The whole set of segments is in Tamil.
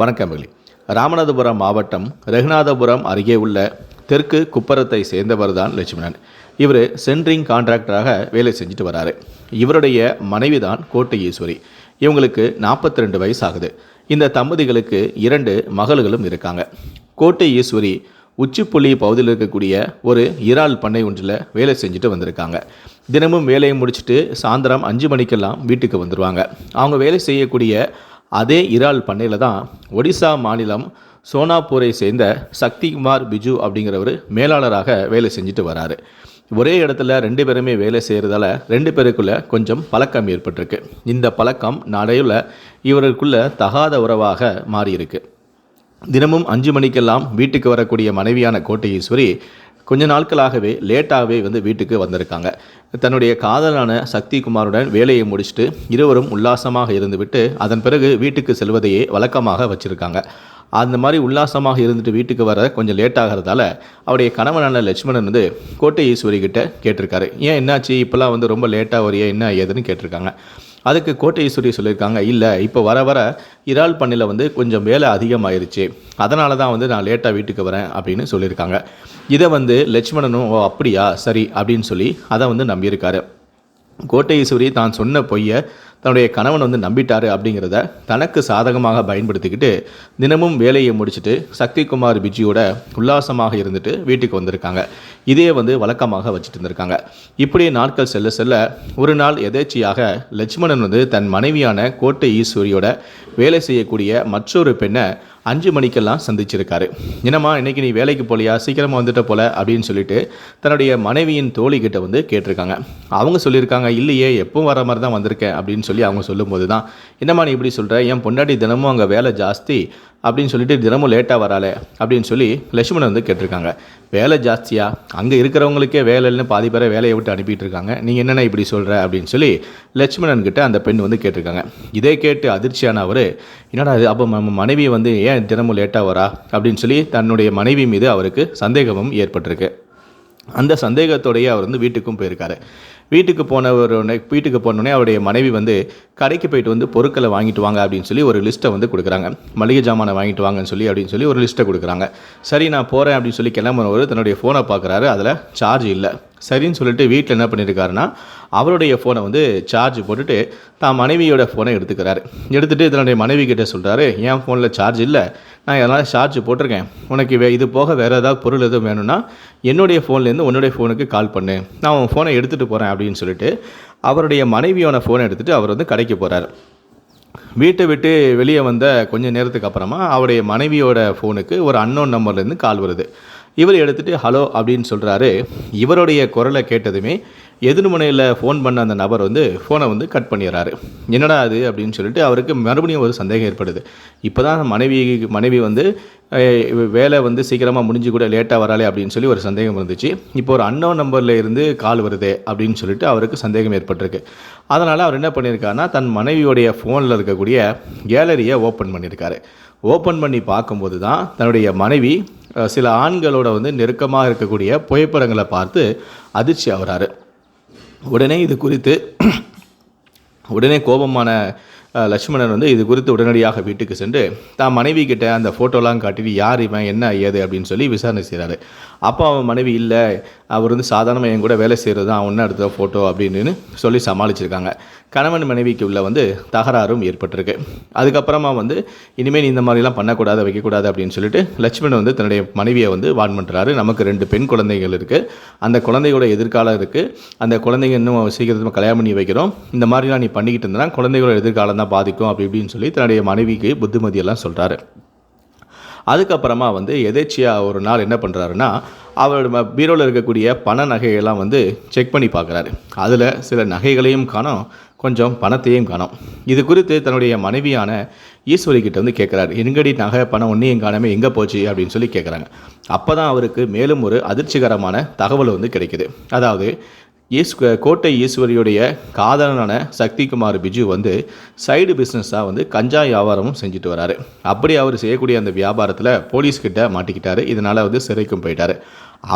வணக்கம் ராமநாதபுரம் மாவட்டம் ரெகுநாதபுரம் அருகே உள்ள தெற்கு குப்பரத்தை சேர்ந்தவர் தான் லட்சுமணன். இவர் சென்ட்ரிங் கான்ட்ராக்டராக வேலை செஞ்சுட்டு வராரு. இவருடைய மனைவி தான் கோட்டை ஈஸ்வரி இவங்களுக்கு நாற்பத்தி ரெண்டு வயசு ஆகுது இந்த தம்பதிகளுக்கு இரண்டு மகள்களும் இருக்காங்க. கோட்டை ஈஸ்வரி உச்சிப்புள்ளி பகுதியில் இருக்கக்கூடிய ஒரு இறால் பண்ணை ஒன்றில் வேலை செஞ்சுட்டு வந்திருக்காங்க. தினமும் வேலையை முடிச்சுட்டு சாயந்தரம் அஞ்சு மணிக்கெல்லாம் வீட்டுக்கு வந்துடுவாங்க அவங்க வேலை செய்யக்கூடிய அதே இறால் பண்ணையில் தான் ஒடிசா மாநிலம் சோனாப்பூரை சேர்ந்த சக்திகுமார் பிஜு அப்படிங்கிறவர் மேலாளராக வேலை செஞ்சுட்டு வராரு. ஒரே இடத்துல ரெண்டு பேருமே வேலை செய்கிறதால ரெண்டு பேருக்குள்ளே கொஞ்சம் பழக்கம் ஏற்பட்டிருக்கு. இந்த பழக்கம் நாடையில் இவருக்குள்ள தகாத உறவாக மாறியிருக்கு. தினமும் அஞ்சு மணிக்கெல்லாம் வீட்டுக்கு வரக்கூடிய மனைவியான கோட்டையீஸ்வரி கொஞ்ச நாட்களாகவே லேட்டாகவே வந்து வீட்டுக்கு வந்திருக்காங்க. தன்னுடைய காதலான சக்தி குமாருடன் வேலையை முடிச்சுட்டு இருவரும் உல்லாசமாக இருந்துவிட்டு அதன் பிறகு வீட்டுக்கு செல்வதையே வழக்கமாக வச்சுருக்காங்க. அந்த மாதிரி உல்லாசமாக இருந்துட்டு வீட்டுக்கு வர கொஞ்சம் லேட் ஆகிறதால அவருடைய கணவனான லட்சுமணன் வந்து கோட்டை ஈஸ்வரி கிட்ட கேட்டிருக்காரு. ஏன் என்னாச்சு? இப்போல்லாம் வந்து ரொம்ப லேட்டாக வரையா என்ன ஏதுன்னு கேட்டிருக்காங்க. அதுக்கு கோட்டை ஈஸ்வரி சொல்லியிருக்காங்க இல்லை இப்போ வர வர இறால் பண்ணையில் வந்து கொஞ்சம் வேலை அதிகமாயிருச்சு. அதனால தான் வந்து நான் லேட்டாக வீட்டுக்கு வரேன் அப்படின்னு சொல்லியிருக்காங்க. இதை வந்து லட்சுமணனும் ஓ அப்படியா? சரி அப்படின்னு சொல்லி அதை வந்து நம்பியிருக்காரு. கோட்டை ஈஸ்வரி தான் சொன்ன பொய்யை தன்னுடைய கணவன் வந்து நம்பிட்டாரு அப்படிங்கிறத தனக்கு சாதகமாக பயன்படுத்திக்கிட்டு தினமும் வேலையை முடிச்சுட்டு சக்திகுமார் பிஜியோட உல்லாசமாக இருந்துட்டு வீட்டுக்கு வந்திருக்காங்க. இதே வந்து வழக்கமாக வச்சுட்டு இருந்திருக்காங்க. இப்படியே நாட்கள் செல்ல செல்ல ஒரு நாள் எதேச்சியாக லட்சுமணன் வந்து தன் மனைவியான கோட்டை ஈஸ்வரியோட வேலை செய்யக்கூடிய மற்றொரு பெண்ணை அஞ்சு மணிக்கெல்லாம் சந்திச்சிருக்காரு. என்னம்மா இன்னைக்கு நீ வேலைக்கு போலியா? சீக்கிரமாக வந்துட்ட போல அப்படின்னு சொல்லிட்டு தன்னுடைய மனைவியின் தோழிகிட்ட வந்து கேட்டிருக்காங்க. அவங்க சொல்லியிருக்காங்க இல்லையே எப்போ வர மாதிரி தான் வந்திருக்கேன் அப்படின்னு சொல்லி அவங்க சொல்லும்போது தான் என்னம்மா நீ இப்படி சொல்கிற என் பொண்டாட்டி தினமும் அங்கே வேலை ஜாஸ்தி அப்படின்னு சொல்லிட்டு தினமும் லேட்டாக வராளே அப்படின்னு சொல்லி லட்சுமணன் வந்து கேட்டிருக்காங்க. வேலை ஜாஸ்தியாக அங்கே இருக்கிறவங்களுக்கே வேலைன்னு பாதி பேரை வேலையை விட்டு அனுப்பிட்டு இருக்காங்க. நீங்கள் என்னென்ன இப்படி சொல்கிற அப்படின்னு சொல்லி லட்சுமணன் கிட்ட அந்த பெண் வந்து கேட்டிருக்காங்க. இதை கேட்டு அதிர்ச்சியான அவர் என்னடா இது? அப்போ நம்ம மனைவி வந்து ஏன் தினமும் லேட்டாக வரா? அப்படின்னு சொல்லி தன்னுடைய மனைவி மீது அவருக்கு சந்தேகமும் ஏற்பட்டிருக்கு. அந்த சந்தேகத்தோடையே அவர் வந்து வீட்டுக்கும் போயிருக்காரு. வீட்டுக்கு போனவர் வீட்டுக்கு போனோடனே அவருடைய மனைவி வந்து கடைக்கு போயிட்டு வந்து பொருட்களை வாங்கிட்டு வாங்க அப்படின்னு சொல்லி ஒரு லிஸ்ட்டை வந்து கொடுக்குறாங்க. மளிகை ஜாமானை வாங்கிட்டு வாங்கன்னு சொல்லி அப்படின்னு சொல்லி ஒரு லிஸ்ட்டை கொடுக்குறாங்க. சரி நான் போகிறேன் அப்படின்னு சொல்லி கிளம்புறவர் தன்னுடைய ஃபோனை பார்க்குறாரு. அதில் சார்ஜ் இல்லை. சரின்னு சொல்லிட்டு வீட்டில் என்ன பண்ணியிருக்காருன்னா அவருடைய ஃபோனை வந்து சார்ஜ் போட்டுட்டு தான் மனைவியோட ஃபோனை எடுத்துக்கிறாரு. எடுத்துகிட்டு தன்னுடைய மனைவி கிட்ட சொல்கிறாரு என் ஃபோனில் சார்ஜ் இல்லை. நான் எதனால் சார்ஜ் போட்டிருக்கேன்? உனக்கு வே இது போக வேறு ஏதாவது பொருள் எதுவும் வேணும்னா என்னுடைய ஃபோன்லேருந்து உன்னுடைய ஃபோனுக்கு கால் பண்ணு. நான் உன் ஃபோனை எடுத்துகிட்டு போகிறேன் அப்படின்னு சொல்லிட்டு அவருடைய மனைவியோட ஃபோனை எடுத்துகிட்டு அவர் வந்து கடைக்கு போகிறார் வீட்டை விட்டு வெளியே வந்த கொஞ்ச நேரத்துக்கு அப்புறமா அவருடைய மனைவியோட ஃபோனுக்கு ஒரு அன்னோன் நம்பர்லேருந்து கால் வருது. இவர் எடுத்துகிட்டு ஹலோ அப்படின்னு சொல்கிறாரு இவருடைய குரலை கேட்டதுமே எதிர்மனையில் ஃபோன் பண்ண அந்த நபர் வந்து ஃபோனை வந்து கட் பண்ணிடுறாரு. என்னடா அது அப்படின்னு சொல்லிட்டு அவருக்கு மறுபடியும் ஒரு சந்தேகம் ஏற்படுது. இப்போ தான் மனைவி மனைவி வந்து வேலை வந்து சீக்கிரமாக முடிஞ்சு கூட லேட்டாக வராளே அப்படின்னு சொல்லி ஒரு சந்தேகம் இருந்துச்சு இப்போ ஒரு அன்னோன் நம்பரில் இருந்து கால் வருதே அப்படின்னு சொல்லிட்டு அவருக்கு சந்தேகம் ஏற்பட்டிருக்கு. அதனால் அவர் என்ன பண்ணியிருக்காருன்னா தன் மனைவியோடைய ஃபோனில் இருக்கக்கூடிய கேலரியை ஓப்பன் பண்ணியிருக்காரு ஓப்பன் பண்ணி பார்க்கும்போது தான் தன்னுடைய மனைவி சில ஆண்களோட வந்து நெருக்கமாக இருக்கக்கூடிய புகைப்படங்களை பார்த்து அதிர்ச்சி ஆகிறாரு. உடனே இது குறித்து உடனே கோபமான லட்சுமணன் வந்து இது குறித்து உடனடியாக வீட்டுக்கு சென்று தான் மனைவி கிட்ட அந்த ஃபோட்டோலாம் காட்டிட்டு யார் இவன் என்ன ஏது? அப்படின்னு சொல்லி விசாரணை செய்கிறாரு அப்போ அவன் மனைவி இல்லை. அவர் வந்து சாதாரணமாக என் கூட வேலை செய்கிறது தான் ஒன்று எடுத்த ஃபோட்டோ அப்படின்னு சொல்லி சமாளிச்சிருக்காங்க. கணவன் மனைவிக்கு உள்ள வந்து தகராறும் ஏற்பட்டிருக்கு. அதுக்கப்புறமா வந்து இனிமேல் இந்த மாதிரிலாம் பண்ணக்கூடாது வைக்கக்கூடாது அப்படின்னு சொல்லிட்டு லட்சுமணன் வந்து தன்னுடைய மனைவியை வந்து வான் பண்ணுறாரு நமக்கு ரெண்டு பெண் குழந்தைகள் இருக்குது அந்த குழந்தையோட எதிர்காலம் இருக்குது அந்த குழந்தைங்க இன்னும் சீக்கிரமாக கல்யாணம் பண்ணி வைக்கிறோம். இந்த மாதிரிலாம் நீ பண்ணிக்கிட்டு இருந்தனா குழந்தைகளோட எதிர்காலம் தான் பாதிக்கும் அப்படி இப்படின்னு சொல்லி தன்னுடைய மனைவிக்கு புத்திமதியெல்லாம் சொல்கிறாரு அதுக்கப்புறமா வந்து எதேச்சியாக ஒரு நாள் என்ன பண்ணுறாருன்னா அவரோட பீரோவில் இருக்கக்கூடிய பண நகையெல்லாம் வந்து செக் பண்ணி பார்க்குறாரு. அதில் சில நகைகளையும் காணோம் கொஞ்சம் பணத்தையும் காணோம். இது குறித்து தன்னுடைய மனைவியான ஈஸ்வரி கிட்ட வந்து கேட்குறாரு எங்கடி நகை பணம் ஒன்றையும் காணாமல் எங்கே போச்சு? அப்படின்னு சொல்லி கேட்குறாங்க அப்போ தான் அவருக்கு மேலும் ஒரு அதிர்ச்சிகரமான தகவல் வந்து கிடைக்குது. அதாவது இயேசு கோட்டை ஈஸ்வரியுடைய காதலனான சக்திகுமார் பிஜு வந்து சைடு பிஸ்னஸாக வந்து கஞ்சா வியாபாரமும் செஞ்சுட்டு வராரு. அப்படி அவர் செய்யக்கூடிய அந்த வியாபாரத்தில் போலீஸ்கிட்ட மாட்டிக்கிட்டாரு. இதனால் வந்து சிறைக்கும் போயிட்டார்.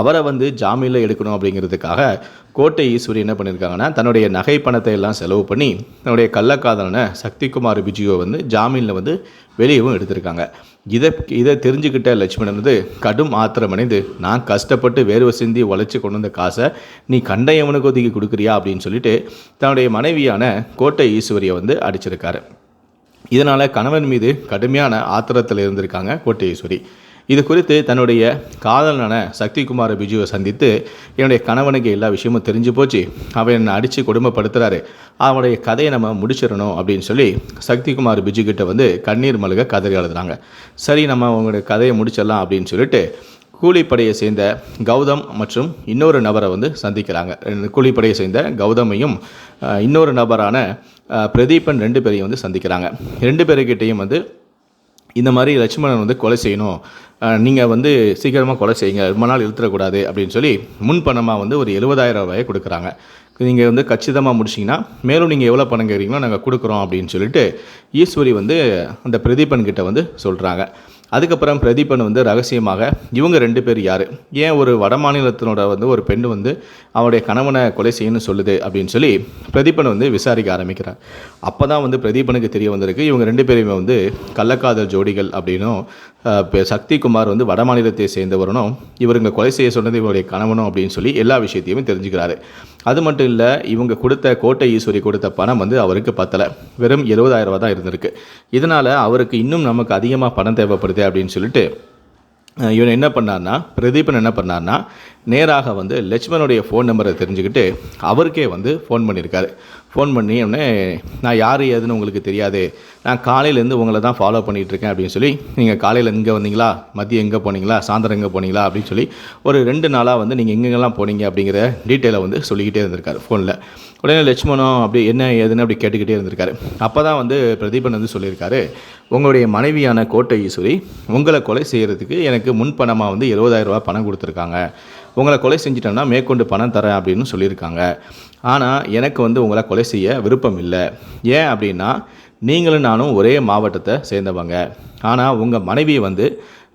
அவரை வந்து ஜாமீனில் எடுக்கணும் அப்படிங்கிறதுக்காக கோட்டை ஈஸ்வரி என்ன பண்ணியிருக்காங்கன்னா தன்னுடைய நகை பணத்தை எல்லாம் செலவு பண்ணி தன்னுடைய கள்ளக்காதலனை சக்திகுமார் பிஜுவை வந்து ஜாமீனில் வந்து வெளியவும் எடுத்திருக்காங்க. இதை இதை தெரிஞ்சுக்கிட்ட லட்சுமணன் வந்து கடும் ஆத்திரமடைந்து நான் கஷ்டப்பட்டு வேர்வை சிந்தி உழைச்சி கொண்டு வந்த காசை நீ கண்டையவனுக்கு ஒதுக்கி கொடுக்குறியா? அப்படின்னு சொல்லிட்டு தன்னுடைய மனைவியான கோட்டை ஈஸ்வரியை வந்து அடிச்சிருக்காரு. இதனால் கணவன் மீது கடுமையான ஆத்திரத்தில் இருந்திருக்காங்க கோட்டை ஈஸ்வரி. இது குறித்து தன்னுடைய காதலனான சக்திகுமார பிஜுவை சந்தித்து என்னுடைய கணவனுக்கு எல்லா விஷயமும் தெரிஞ்சு போச்சு. அவன் என்னை அடித்து கொடுமைப்படுத்துகிறாரு அவனுடைய கதையை நம்ம முடிச்சிடணும் அப்படின்னு சொல்லி சக்திகுமார் பிஜு கிட்ட வந்து கண்ணீர் மல்க கதறி எழுதுறாங்க சரி நம்ம அவங்களுடைய கதையை முடிச்சிடலாம் அப்படின்னு சொல்லிட்டு கூலிப்படையை சேர்ந்த கௌதம் மற்றும் இன்னொரு நபரை வந்து சந்திக்கிறாங்க. ரெண்டு கூலிப்படையை சேர்ந்த கௌதமையும் இன்னொரு நபரான பிரதீபன் ரெண்டு பேரையும் வந்து சந்திக்கிறாங்க. ரெண்டு பேருக்கிட்டையும் வந்து இந்த மாதிரி லட்சுமணன் வந்து கொலை செய்யணும். நீங்கள் வந்து சீக்கிரமாக கொலை செய்யுங்க ரொம்ப நாள் இழுத்துறக்கூடாது அப்படின்னு சொல்லி முன்பணமாக வந்து ஒரு எழுபதாயிரம் ரூபாயை கொடுக்குறாங்க. நீங்கள் வந்து கச்சிதமாக முடிச்சிங்கன்னா மேலும் நீங்கள் எவ்வளோ பணம் கேட்குறீங்களோ நாங்கள் கொடுக்குறோம் அப்படின்னு சொல்லிட்டு ஈஸ்வரி வந்து அந்த பிரதீபன் கிட்ட வந்து சொல்கிறாங்க அதுக்கப்புறம் பிரதீபன் வந்து ரகசியமாக இவங்க ரெண்டு பேர் யார்? ஏன் ஒரு வட மாநிலத்தினோட வந்து ஒரு பெண் வந்து அவருடைய கணவனை கொலை செய்யணும்னு சொல்லுது? அப்படின்னு சொல்லி பிரதீபன் வந்து விசாரிக்க ஆரம்பிக்கிறார். அப்போ தான் வந்து பிரதீபனுக்கு தெரிய வந்திருக்கு இவங்க ரெண்டு பேருமே வந்து கள்ளக்காதல் ஜோடிகள் அப்படின்னும் இப்போ இப்ப வந்து வட மாநிலத்தை சேர்ந்தவரனும் இவருங்க கொலை செய்ய சொன்னது இவருடைய கணவனும் அப்படின்னு சொல்லி எல்லா விஷயத்தையுமே தெரிஞ்சுக்கிறாரு. அது மட்டும் இல்லை இவங்க கொடுத்த கோட்டை ஈஸ்வரி கொடுத்த பணம் வந்து அவருக்கு பத்தலை. வெறும் எழுபதாயிரம் ரூபா தான் இருந்திருக்கு. இதனால் அவருக்கு இன்னும் நமக்கு அதிகமாக பணம் தேவைப்படுது அப்படின்னு சொல்லிட்டு இவன் என்ன பண்ணார்னா பிரதீபன் என்ன பண்ணார்னா நேராக வந்து லட்சுமணனுடைய ஃபோன் நம்பரை தெரிஞ்சுக்கிட்டு அவருக்கே வந்து ஃபோன் பண்ணியிருக்காரு ஃபோன் பண்ணி உடனே நான் யார் ஏதுன்னு உங்களுக்கு தெரியாது. நான் காலையிலேருந்து உங்களை தான் ஃபாலோ பண்ணிகிட்ருக்கேன் அப்படின்னு சொல்லி நீங்கள் காலையில் இங்கே வந்தீங்களா? மதியம் எங்கே போனீங்களா? சாயந்தரம் எங்கே போனீங்களா? அப்படின்னு சொல்லி ஒரு ரெண்டு நாளாக வந்து நீங்கள் எங்கெங்கெல்லாம் போனீங்க அப்படிங்கிற டீட்டெயிலை வந்து சொல்லிக்கிட்டே இருந்திருக்காரு ஃபோனில் உடனே லட்சுமணம் அப்படி என்ன ஏதுன்னு அப்படி கேட்டுக்கிட்டே இருந்திருக்காரு. அப்போ தான் வந்து பிரதீபன் வந்து சொல்லியிருக்காரு உங்களுடைய மனைவியான கோட்டை ஈஸ்வரி உங்களை கொலை செய்கிறதுக்கு எனக்கு முன்பணமாக வந்து இருபதாயிரம் ரூபா பணம் கொடுத்துருக்காங்க. உங்களை கொலை செஞ்சிட்டோம்னா மேற்கொண்டு பணம் தரேன் அப்படின்னு சொல்லியிருக்காங்க. ஆனால் எனக்கு வந்து உங்களை கொலை செய்ய விருப்பம் இல்லை. ஏன் அப்படின்னா நீங்களும் நானும் ஒரே மாவட்டத்தை சேர்ந்தவங்க. ஆனால் உங்கள் மனைவி வந்து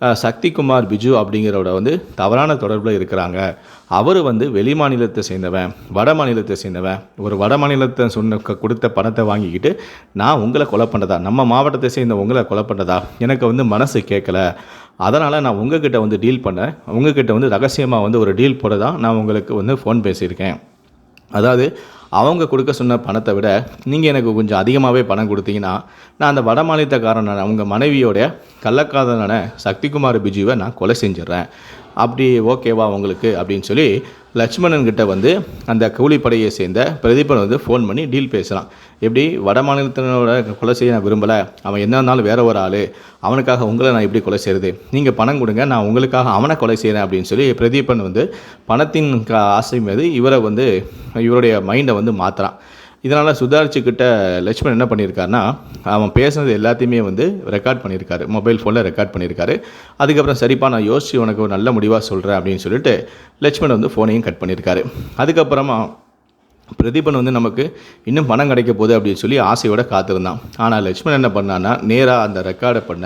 சக்திகுமார் பிஜு அப்படிங்கிறவட வந்து தவறான தொடர்பில் இருக்கிறாங்க. அவர் வந்து வெளி மாநிலத்தை சேர்ந்தவன் வட மாநிலத்தை சேர்ந்தவன். ஒரு வட மாநிலத்தை சொன்ன க- கொடுத்த பணத்தை வாங்கிக்கிட்டு நான் உங்களை கொலை பண்ணதா? நம்ம மாவட்டத்தை சேர்ந்த உங்களை கொலை பண்ணதா? எனக்கு வந்து மனசு கேட்கல. அதனால் நான் உங்ககிட்ட வந்து டீல் பண்ணேன். உங்ககிட்ட வந்து ரகசியமாக வந்து ஒரு டீல் போட தான் நான் உங்களுக்கு வந்து ஃபோன் பேசியிருக்கேன். அதாவது அவங்க கொடுக்க சொன்ன பணத்தை விட நீங்கள் எனக்கு கொஞ்சம் அதிகமாகவே பணம் கொடுத்தீங்கன்னா நான் அந்த வட மாநிலத்தக்காரனான அவங்க மனைவியோட கள்ளக்காதலான சக்திகுமார் பிஜுவை நான் கொலை செஞ்சிடுறேன். அப்படி ஓகேவா உங்களுக்கு? அப்படின்னு சொல்லி லட்சுமணன் கிட்ட வந்து அந்த கூலிப்படையை சேர்ந்த பிரதீபன் வந்து ஃபோன் பண்ணி டீல் பேசுகிறான் எப்படி? வட மாநிலத்தினோட கொலை செய்ய நான் விரும்பலை. அவன் என்ன இருந்தாலும் வேற ஒரு ஆள். அவனுக்காக உங்களை நான் எப்படி கொலை செய்கிறது நீங்கள் பணம் கொடுங்க. நான் உங்களுக்காக அவனை கொலை செய்கிறேன் அப்படின்னு சொல்லி பிரதீபன் வந்து பணத்தின் ஆசை மீது இவரை வந்து இவருடைய மைண்டை வந்து மாற்றுறான் இதனால் சுதாரிச்சுக்கிட்ட லட்சுமணன் என்ன பண்ணியிருக்காருன்னா அவன் பேசுனது எல்லாத்தையுமே வந்து ரெக்கார்ட் பண்ணியிருக்காரு மொபைல் ஃபோனில் ரெக்கார்ட் பண்ணியிருக்காரு அதுக்கப்புறம் சரிப்பா நான் யோசிச்சு உனக்கு ஒரு நல்ல முடிவாக சொல்கிறேன் அப்படின்னு சொல்லிட்டு லட்சுமணன் வந்து ஃபோனையும் கட் பண்ணியிருக்காரு அதுக்கப்புறமா பிரதீபன் வந்து நமக்கு இன்னும் பணம் கிடைக்க போகுது அப்படின்னு சொல்லி ஆசையோடு காத்திருந்தான். ஆனால் லட்சுமணன் என்ன பண்ணான்னா நேராக அந்த ரெக்கார்டை பண்ண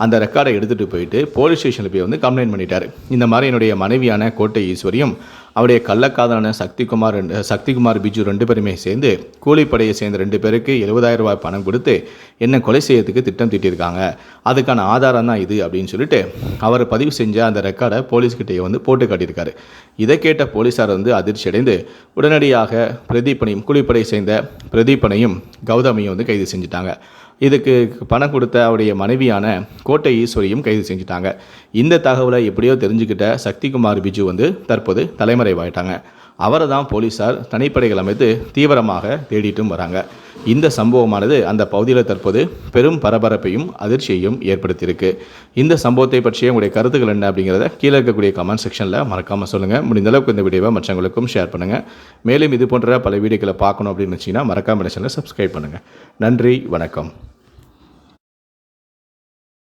அந்த ரெக்கார்டை எடுத்துகிட்டு போயிட்டு போலீஸ் ஸ்டேஷனில் போய் வந்து கம்ப்ளைண்ட் பண்ணிட்டார். இந்த மாதிரி என்னுடைய மனைவியான கோட்டை ஈஸ்வரியும் அவருடைய கள்ளக்காதலான சக்திகுமார் ரெண்டு- சக்திகுமார் பிஜு ரெண்டு பேருமே சேர்ந்து கூலிப்படையை சேர்ந்த ரெண்டு பேருக்கு 70000 ரூபாய் பணம் கொடுத்து என்ன கொலை செய்யறதுக்கு திட்டம் திட்டியிருக்காங்க. அதுக்கான ஆதாரம் தான் இது அப்படின்னு சொல்லிட்டு அவர் பதிவு செஞ்ச அந்த ரெக்கார்டை போலீஸ்கிட்டயே வந்து போட்டு காட்டியிருக்காரு. இதை கேட்ட போலீஸார் வந்து அதிர்ச்சி அடைந்து உடனடியாக பிரதீபனையும் கூலிப்படையை சேர்ந்த பிரதீபனையும் கௌதமையும் வந்து கைது செஞ்சுட்டாங்க. இதுக்கு பணம் கொடுத்த அவருடைய மனைவியான கோட்டை ஈஸ்வரியும் கைது செஞ்சுட்டாங்க. இந்த தகவலை எப்படியோ தெரிஞ்சுக்கிட்ட சக்திகுமார் பிஜு வந்து தற்போது தலைமறைவாயிட்டாங்க. அவரை தான் போலீஸார் தனிப்படைகள் அமைத்து தீவிரமாக தேடிட்டும் வராங்க. இந்த சம்பவமானது அந்த பகுதியில் தற்போது பெரும் பரபரப்பையும் அதிர்ச்சியையும் ஏற்படுத்தியிருக்கு. இந்த சம்பவத்தை பற்றிய உங்களுடைய கருத்துக்கள் என்ன அப்படிங்கிறத கீழே இருக்கக்கூடிய கமெண்ட் செக்ஷனில் மறக்காமல் சொல்லுங்கள் முடிந்த அளவுக்கு இந்த வீடியோவை மற்றவங்களுக்கும் ஷேர் பண்ணுங்கள் மேலும் இது போன்ற பல வீடியோக்களை பார்க்கணும் அப்படின்னு வச்சிங்கன்னா மறக்காமல் சேனலை சப்ஸ்கிரைப் பண்ணுங்கள் நன்றி வணக்கம்.